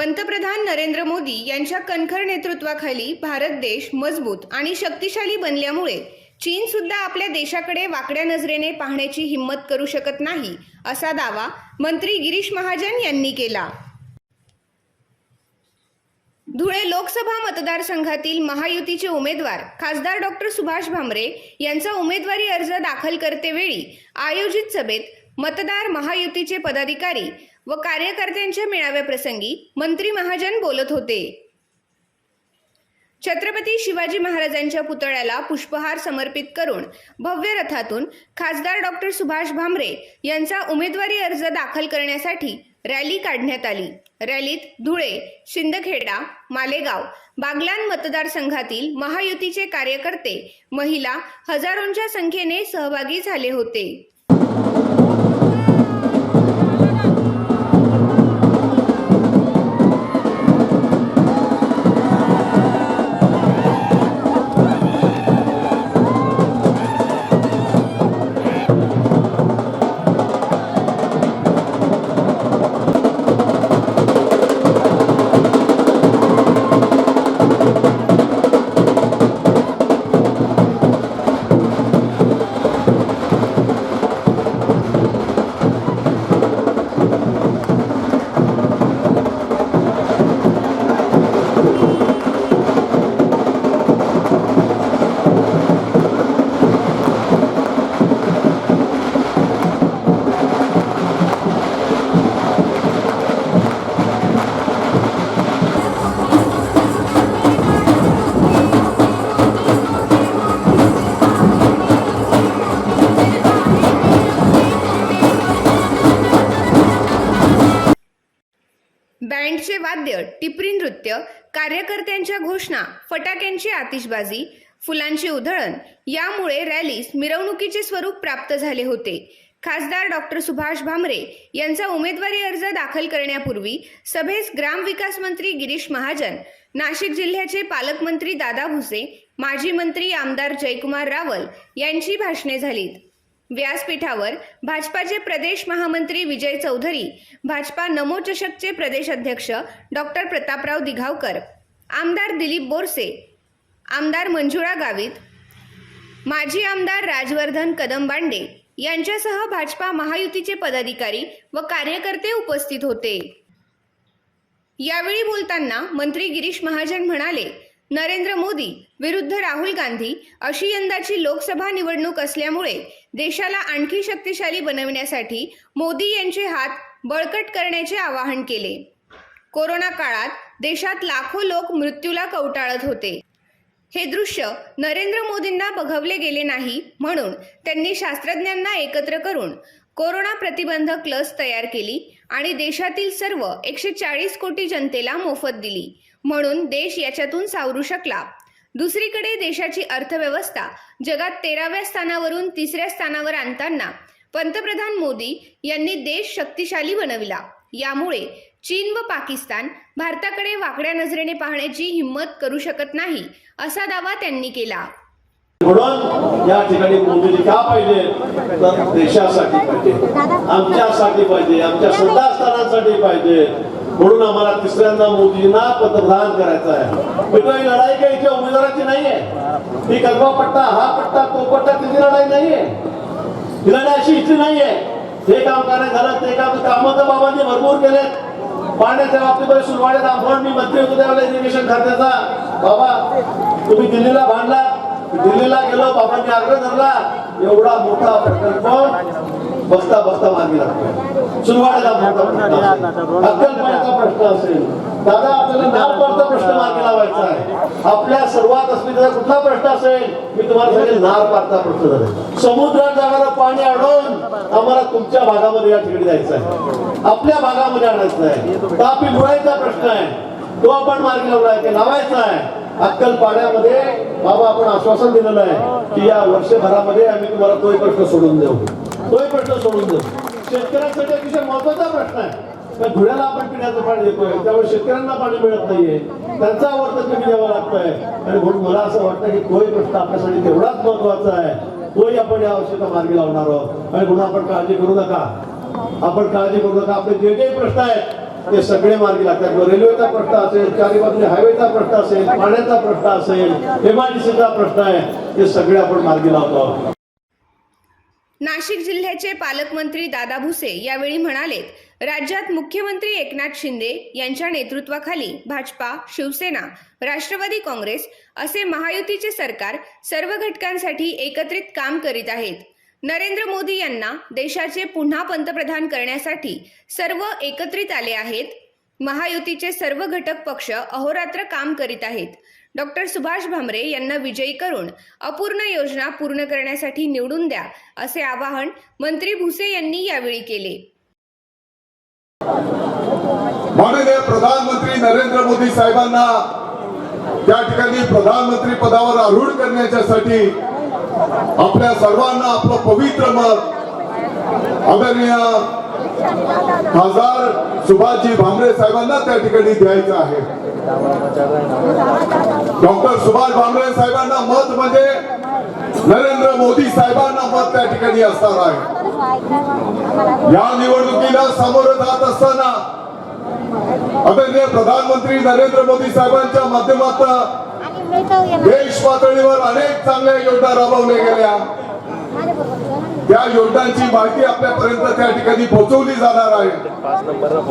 पंतप्रधान नरेंद्र मोदी यांच्या कणखर नेतृत्वाखाली भारत देश मजबूत आणि शक्तिशाली बनल्यामुळे चीन सुद्धा आपल्या देशाकडे वाकड्या नजरेने पाहण्याची हिंमत करू शकत नाही असा दावा मंत्री गिरीश महाजन यांनी केला. धुळे लोकसभा मतदारसंघातील महायुतीचे उमेदवार खासदार डॉक्टर सुभाष भामरे यांचा उमेदवारी अर्ज दाखल करतेवेळी आयोजित सभेत मतदार महायुतीचे पदाधिकारी व कार्यकर्त्यांच्या मेळाव्याप्रसंगी मंत्री महाजन बोलत होते. छत्रपती शिवाजी महाराजांच्या पुतळ्याला पुष्पहार समर्पित करून भव्य रथातून खासदार डॉक्टर सुभाष भामरे यांचा उमेदवारी अर्ज दाखल करण्यासाठी रॅली काढण्यात आली. रॅलीत धुळे शिंदखेडा मालेगाव बागलान मतदारसंघातील महायुतीचे कार्यकर्ते महिला हजारोंच्या संख्येने सहभागी झाले होते. वाद्य टिपरी नृत्य कार्यकर्त्यांच्या घोषणा फटाक्यांची आतिषबाजी फुलांची उधळण यामुळे रॅलीस मिरवणुकीचे स्वरूप प्राप्त झाले होते. खासदार डॉक्टर सुभाष भामरे यांचा उमेदवारी अर्ज दाखल करण्यापूर्वी सभेस ग्रामविकास मंत्री गिरीश महाजन नाशिक जिल्ह्याचे पालकमंत्री दादा भुसे माजी मंत्री आमदार जयकुमार रावल यांची भाषणे झालीत. व्यासपीठावर भाजपाचे प्रदेश महामंत्री विजय चौधरी भाजपा नमो चषकचे प्रदेश अध्यक्ष डॉक्टर प्रतापराव दिघावकर आमदार दिलीप बोरसे आमदार मंजुळा गावित माजी आमदार राजवर्धन कदमबांडे यांच्यासह भाजपा महायुतीचे पदाधिकारी व कार्यकर्ते उपस्थित होते. यावेळी बोलताना मंत्री गिरीश महाजन म्हणाले नरेंद्र मोदी विरुद्ध राहुल गांधी अशी यंदाची लोकसभा निवडणूक असल्यामुळे देशाला आणखी शक्तिशाली बनविण्यासाठी मोदी यांचे हात बळकट करण्याचे आवाहन केले. कोरोना काळात देशात लाखो लोक मृत्यूला कवटाळत होते. हे दृश्य नरेंद्र मोदींना बघवले गेले नाही म्हणून त्यांनी शास्त्रज्ञांना एकत्र करून कोरोना प्रतिबंधक लस तयार केली आणि देशातील सर्व एकशे चाळीस कोटी जनतेला मोफत दिली. म्हणून देश याच्यातून सावरू शकला. दुसरीकडे देशाची अर्थव्यवस्था जगात तेराव्या स्थानावरून तिसऱ्या स्थानावर आणताना पंतप्रधान मोदी यांनी देश शक्तिशाली बनविला. यामुळे चीन व पाकिस्तान भारताकडे वाकड्या नजरेने पाहण्याची हिंमत करू शकत नाही असा दावा त्यांनी केला. म्हणून या ठिकाणी मोदीजी का पाहिजे? तर देशासाठी पाहिजे. आमच्यासाठी पाहिजे आमच्या श्रद्धास्थानांसाठी पाहिजे. म्हणून आम्हाला तिसऱ्यांदा मोदींना पंतप्रधान करायचं आहे. मित्र ही लढाई काही इथे उमेदवाराची नाहीये. ही कल्पा पट्टा हा पट्टा तो पट्टा तिची लढाई नाहीये. ही लढाई अशी इथली नाहीये. हे काम करायचं झालं ते काम कामं तर बाबांनी भरपूर केलेत. पाण्याच्या बाबतीमध्ये सुरवाडे आपण मी मंत्री होतो त्यावेळेला इरिगेशन खात्याचा. बाबा तुम्ही दिल्लीला भांडला दिल्लीला गेलो बाबांनी आग्रह धरला. एवढा मोठा प्रकल्प बसता बसता मार्गी लागतो सुरवाडीला प्रश्न असेल. अक्कलपणाचा प्रश्न असेल. दादा आपल्याला नाव पडता प्रश्न मार्गी लावायचा आहे. आपल्या सर्वात अस्मितेचा कुठला प्रश्न असेल? मी तुम्हाला सांगेल नार पारचा प्रश्न झाला. समुद्रात जाणारा पाणी अडवून आम्हाला तुमच्या भागामध्ये या ठिकाणी जायचं आहे. आपल्या भागामध्ये आणायचं आहे. तापी बुडायचा प्रश्न आहे. तो आपण मार्गी लावलाय की लावायचा आहे. अक्कल पाण्यामध्ये बाबा आपण आश्वासन दिलेलं आहे की या वर्षभरामध्ये आम्ही तुम्हाला तोही प्रश्न सोडून देऊ. तोही प्रश्न सोडून देऊ. शेतकऱ्यांसाठी अतिशय महत्त्वाचा प्रश्न आहे. त्या धुळ्याला आपण पिण्याचं पाणी देतोय त्यामुळे शेतकऱ्यांना पाणी मिळत नाहीये. त्यांचा आवर्त कमी द्यावा लागतोय. आणि म्हणून मला असं वाटतं की तोही प्रश्न आपल्यासाठी तेवढाच महत्त्वाचा आहे. तोही आपण या वर्षी मार्गी लावणार आहोत. आणि म्हणून आपण काळजी करू नका. आपण काळजी करू नका. आपले जे काही प्रश्न आहेत ते सगळे मार्गी लागतात. रेल्वेचा प्रश्न असेल चारी बाजूने हायवेचा प्रश्न असेल पाण्याचा प्रश्न असेल एमआयडीसीचा प्रश्न आहे ते सगळे आपण मार्गी लावतो आहोत. नाशिक जिल्ह्याचे पालकमंत्री दादा भुसे यावेळी म्हणालेत राज्यात मुख्यमंत्री एकनाथ शिंदे यांच्या नेतृत्वाखाली भाजपा शिवसेना राष्ट्रवादी काँग्रेस असे महायुतीचे सरकार सर्व घटकांसाठी एकत्रित काम करीत आहेत. नरेंद्र मोदी यांना देशाचे पुन्हा पंतप्रधान करण्यासाठी सर्व एकत्रित आले आहेत. महायुतीचे सर्व घटक पक्ष अहोरात्र काम करीत आहेत. डॉक्टर सुभाष भामरे यांना विजयी करून अपूर्ण योजना पूर्ण करण्यासाठी निवडून द्या असे आवाहन मंत्री भुसे यांनी यावेळी केले. माननीय प्रधानमंत्री नरेंद्र मोदी साहेबांना त्या ठिकाणी प्रधानमंत्री पदावर आरूढ करण्याच्यासाठी आपल्या सर्वांना आपलं पवित्र मत आदरणीय खासदार सुभाषजी भामरे साहेबांना त्या ठिकाणी द्यायचं आहे. डॉक्टर सुभाष भामरे साहेबांना मत म्हणजे नरेंद्र मोदी साहेबांना मत त्या ठिकाणी असणार आहे. या निवडणुकीला सामोरं जात असताना आदरणीय प्रधानमंत्री नरेंद्र मोदी साहेबांच्या माध्यमातून देश पातळीवर अनेक चांगल्या योजना राबवल्या गेल्या. त्या योजनांची माहिती आपल्यापर्यंत त्या ठिकाणी पोहोचवली जाणार आहे.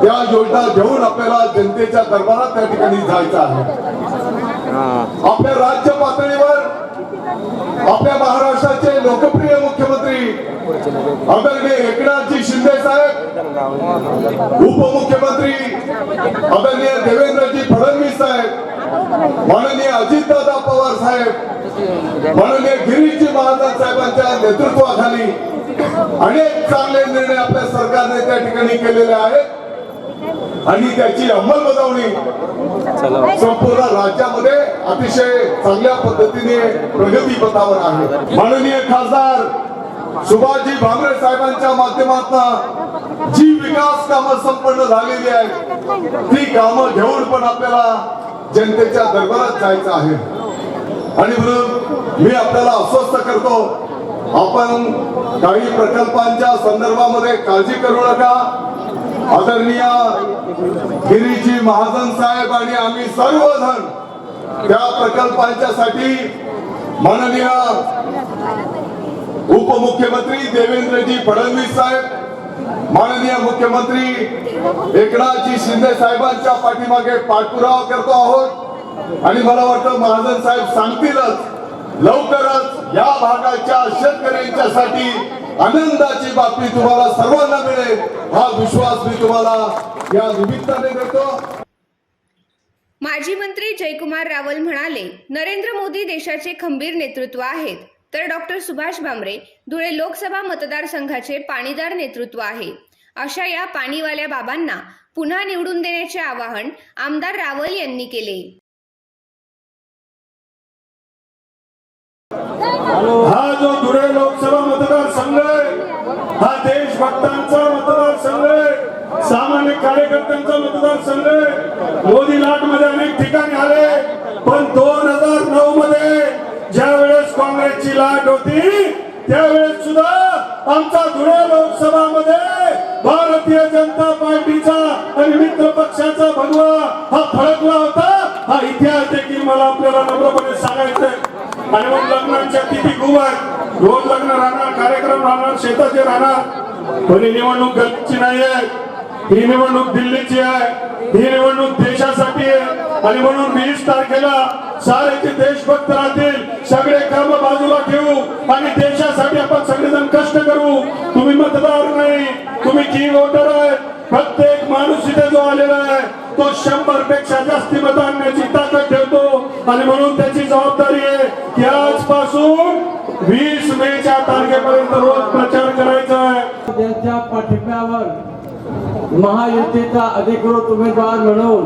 त्या योजना घेऊन आपल्याला जनतेच्या दरबारात त्या ठिकाणी जायचं आहे. आपल्या राज्य पातळीवर आपल्या महाराष्ट्राचे लोकप्रिय मुख्यमंत्री आदरणीय एकनाथजी शिंदे साहेब उपमुख्यमंत्री आदरणीय देवेंद्रजी फडणवीस साहेब माननीय अजितदादा पवार साहेब माननीय गिरीशजी महाजन साहेबांच्या नेतृत्वाखाली अनेक चांगले निर्णय आपल्या सरकारने त्या ठिकाणी केलेले आहेत. आणि त्याची अंमलबजावणी संपूर्ण राज्यामध्ये अतिशय चांगल्या पद्धतीने प्रगती पथावर आहे. माननीय खासदार सुभाषजी भामरे साहेबांच्या माध्यमातून जी विकास कामं संपन्न झालेली आहेत ती कामं घेऊन पण आपल्याला जनतेच्या दरबारात जायचं आहे. आणि म्हणून मी आपल्याला अस्वस्थ करतो. आपण काही प्रकल्पांच्या संदर्भामध्ये काळजी करू नका. आदरणीय गिरीजी महाजन साहेब आणि आम्ही सर्वजण त्या प्रकल्पांच्या साठी माननीय उपमुख्यमंत्री देवेंद्रजी फडणवीस साहेब माननीय मुख्यमंत्री एकनाथजी शिंदे साहेबांच्या पाठीमागे पाठपुरावा करतो आहोत. आणि मला वाटतं महाजन साहेब सांगतीलच लवकरच या भागाच्या शेतकऱ्यांच्या साठी आनंदाची बातमी तुम्हाला सर्वांना मिळेल. हा विश्वास मी तुम्हाला या निमित्ताने देतो. माजी मंत्री जयकुमार रावल म्हणाले नरेंद्र मोदी देशाचे खंबीर नेतृत्व आहेत. तर डॉक्टर सुभाष भामरे धुळे लोकसभा मतदारसंघाचे पाणीदार नेतृत्व आहे. अशा या पाणीवाल्या बाबांना पुन्हा निवडून देण्याचे आवाहन आमदार रावल यांनी केले. हा देशभक्तांचा मतदारसंघ आहे. सामान्य कार्यकर्त्यांचा मतदारसंघ आहे. मोदी लाटमध्ये अनेक ठिकाणी आले. पण दोन हजार नऊ मध्ये ज्या वेळेस काँग्रेसची लाट होती त्यावेळेस सुद्धा आमचा धुळे लोकसभा मध्ये भारतीय जनता पार्टीचा आणि मित्र पक्षाचा भगवा हा फळकला होता. हा इतिहास देखील मला आपल्याला नम्रपणे सांगायचा आणि मग लग्नाच्या तिथी गुवार रोज लग्न राहणार कार्यक्रम राहणार शेताचे राहणार. पण ही निवडणूक गल्लीची नाही आहे ही निवडणूक दिल्लीची आहे. ही निवडणूक देशासाठी आहे. आणि म्हणून वीस तारखेला सारेचे देशभक्त राहतील. सगळे काम बाजूला ठेवू. आणि देशासाठी आपण सगळेजण कष्ट करू. तुम्ही मतदार नाही. तुम्ही की वोटर आहे. प्रत्येक माणूस इथे जो आलेला आहे तो शंभरपेक्षा जास्ती मत आणण्याची ताकद ठेवतो. आणि म्हणून त्याची जबाबदारी आहे की आजपासून वीस मे च्या तारखेपर्यंत रोज प्रचार करायचा आहे. त्यांच्या पाठिंब्यावर महायुतीचा अधिकृत उमेदवार म्हणून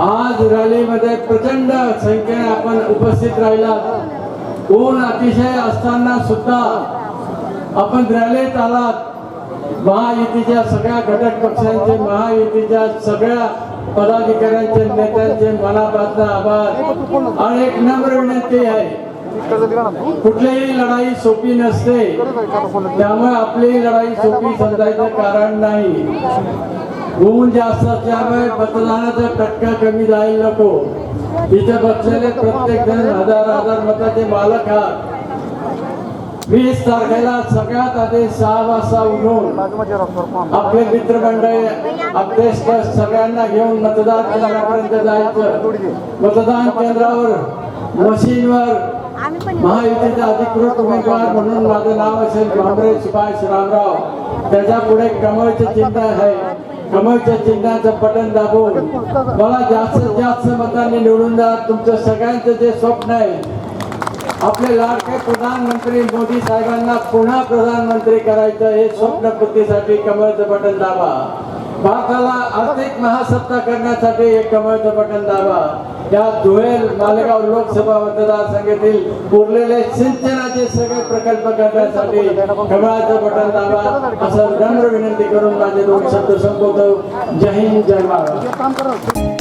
आज रॅलीमध्ये प्रचंड संख्येने आपण उपस्थित राहिला. ऊन अतिशय असताना सुद्धा आपण रॅलीत आलात. महायुतीच्या सगळ्या घटक पक्षांचे महायुतीच्या सगळ्या पदाधिकाऱ्यांचे नेत्यांचे मनापासून आभार. आणि एक नम्र विनंती आहे कुठलीही लढाई सोपी नसते. त्यामुळे आपली लढाई सोपी समजायचं कारण नाही. ऊन जास्त असल्यामुळे मतदानाचा टक्का कमी जाईल नको. इथे बसलेले प्रत्येक जण हजार हजार मताचे मालक आहात. वीस तारखेला सगळ्यात आधी सहा वाजता उठून आपले मित्रमंडळी आपले सगळ्यांना घेऊन मतदान केंद्रापर्यंत जायचं. मतदान केंद्रावर मशीनवर महायुतीचा अधिकृत उमेदवार म्हणून माझं नाव असेल काँग्रेस सुभाष रामराव. त्याच्या पुढे कमळचे चिन्ह आहे. कमळच्या चिन्हाचं बटन दाबून. मला जास्तीत जास्त मतांनी निवडून द्या. तुमचं सगळ्यांचं जे स्वप्न आहे. आपले लाडके प्रधानमंत्री मोदी साहेबांना पुन्हा प्रधानमंत्री करायचं हे स्वप्नपूर्तीसाठी कमळचं बटन दाबा. भारताला आर्थिक महासत्ता करण्यासाठी एक कमळचं बटन दाबा. या धुळे मालेगाव लोकसभा मतदारसंघातील उरलेले सिंचनाचे सगळे प्रकल्प करण्यासाठी कमळाचं बटन दाबा. असं नम्र विनंती करून माझे दोन शब्द संपवतो. जय हिंद जय महाराज